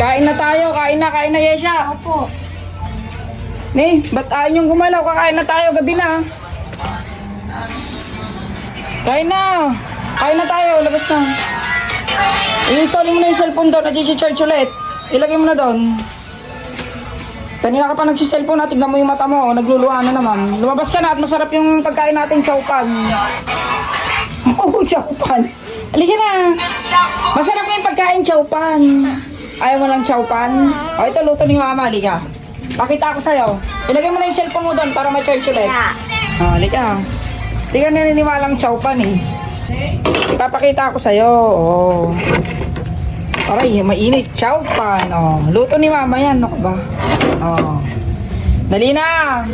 Kain na tayo, kain na, kain na, Yesha. Opo. Ni, ba't ayaw niyong gumalaw? Kakain na tayo, gabi na. Kain na. Kain na tayo, labas na. I-install mo na yung cellphone doon at i-charge ulit. Ilagay mo na doon. Kanina ka pa nagsiselfone na, tignan mo yung mata mo, nagluluha na naman. Lumabas ka na at masarap yung pagkain natin, chowpan. Oo, chowpan. Halika na. Masarap yung pagkain, chowpan. Ayaw mo ng chowpan? O, ito, luto ni mama, halika. Pakita ko sa'yo. Ilagay mo na yung cellphone mo doon para ma-charge ulit. Yeah. Ah, halika. Hindi ka naniniwalang chowpan eh. Ipapakita ko sa'yo. Oh. Aray, mainit. Chowpan. Oh. Luto ni mama yan. Ano ba? Oh. Dali na.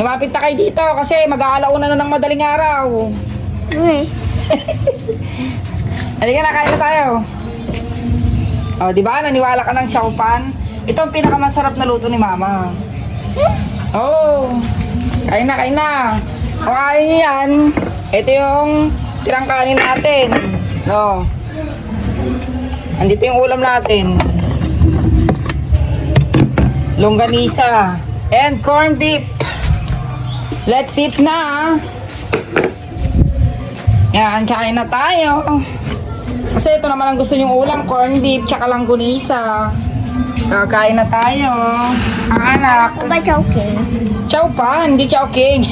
Lumapit na kayo dito kasi mag-aalauna na ng madaling araw. Okay. Halika na, kain na tayo. Oh, di ba? Naniwala ka ng chowpan? Ito ang pinakamasarap na luto ni mama. Oh. Kain na, kain na. O kain niyo yan. Ito yung tirang kanin natin. No. Andito yung ulam natin. Longganisa. And corned beef. Let's eat na. Yan, kain na tayo. Kasi ito naman ang gusto niyong ulam, corned beef, tsaka langgunisa. Kakain na tayo. Ang anak. Ako ba joking? Chow pa, hindi chow king.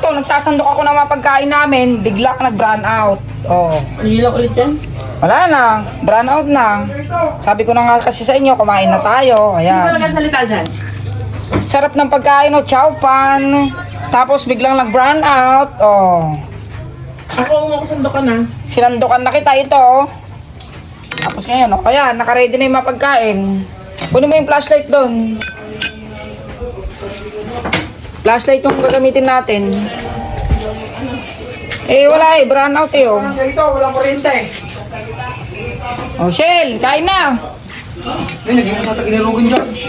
Ito, nagsasandok ako ng mga pagkain namin, bigla nag-brown out. Oh. Nililak ulit yan? Wala na, brown out na. Sabi ko na nga kasi sa inyo, kumain na tayo. Sino ba Ayan. nagkasalita dyan? Sarap ng pagkain, oh, chow pan. Tapos biglang nag-brown out. Oh. Ako ang makusando ka na. Sinandukan na kita ito. oh. Tapos ngayon, oh, kaya nakaready na yung mga pagkain. Kunin mo yung flashlight doon. Flashlight yung gagamitin natin. Eh, wala eh. Brown out eh, oh. Ganito, walang kuryente. Oh, Shell, kain na. Ay, naging mo sa taginirugin, George.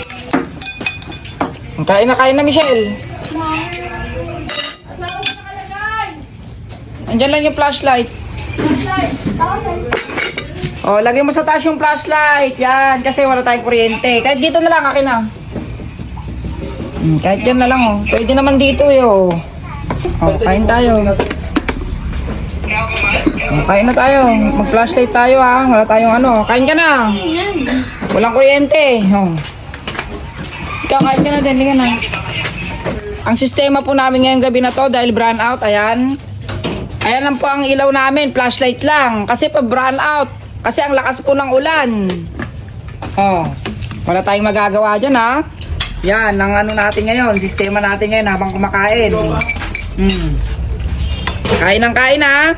Kain na, kain na, Michelle. Andyan lang yung flashlight. Oh, lagay mo sa taas yung flashlight. Yan, kasi wala tayong kuryente. Kahit dito na lang, akin na. Hmm, kahit dyan na lang, oh. Pwede naman dito, eh, oh. Oh, kain tayo. Oh, kain na tayo. Mag-flashlight tayo, ah. Wala tayong ano. Kain ka na. Walang kuryente. Oh. Ikaw, kain ka na din. Liga na. Ang sistema po namin ngayong gabi na to dahil brown out, ayan. Ayan lang po ang ilaw namin, flashlight lang. Kasi pa brown out. Kasi ang lakas po ng ulan. Oh, wala tayong magagawa dyan ha. Yan, ang ano natin ngayon, sistema natin ngayon habang kumakain. Hmm. Kain ng kain ha.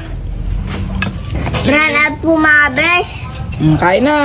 Brand out po mga besh. Hmm, kain na.